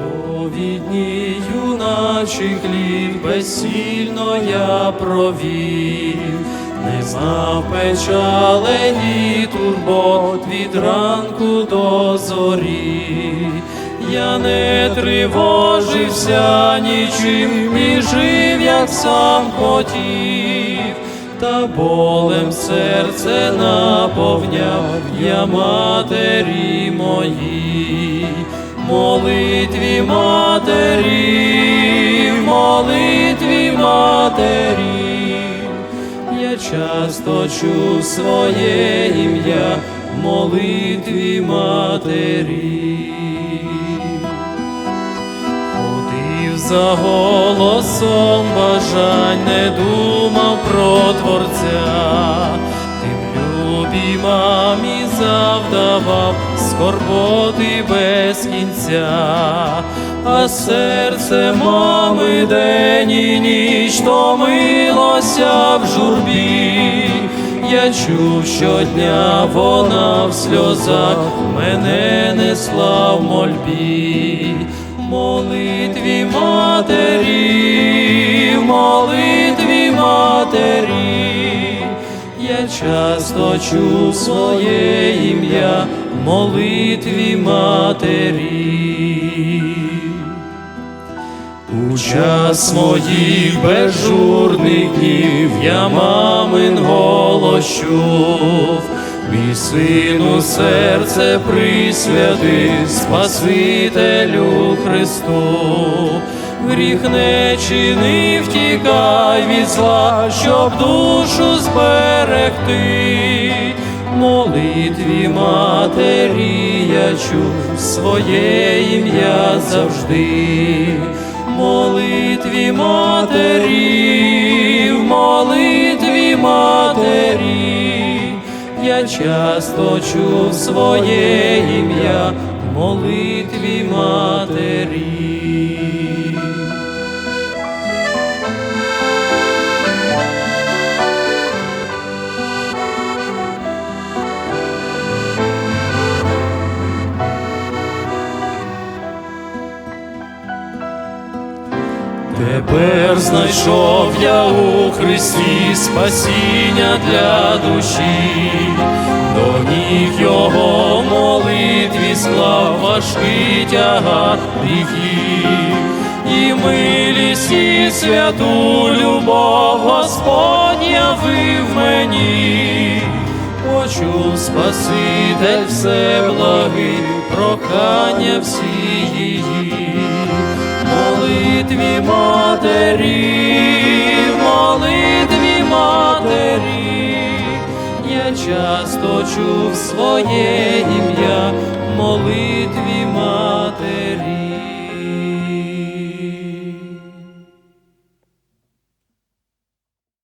Довгі дні юначих літ безсильно я провів, не знав печалей і турбот від ранку до зорі. Я не тривожився нічим і жив, як сам хотів, та болем серце наповняв я матері моїй, молитві матері, молитві матері, я часто чув своє ім'я молитві матері. Ходив за голосом бажань, не думав про Творця, тим любій мамі завдавав скорботи без кінця, а серце мами день і ніч томилося в журбі. Я чув щодня вона в сльозах мене несла в мольбі, молитві матері, молитві часто чув своє ім'я в молитві матері. У час моїх безжурних днів я мамин голос чув, мій сину серце присвяти Спасителю Христу, гріх не чини, втікай від зла, щоб душу зберегти. Молитві матері я чув своє ім'я завжди молитві матері, молитві матері, я часто чув своє ім'я молитві матері. Тепер знайшов я у Христі спасіння для душі, до ніг його молитві склав важкий тягар гріхів, і милість і святу любов Господь явив мені, почув Спаситель все благий, прохання всі її молитві матерів, молитві матері, я часто чув своє ім'я, молитві матері.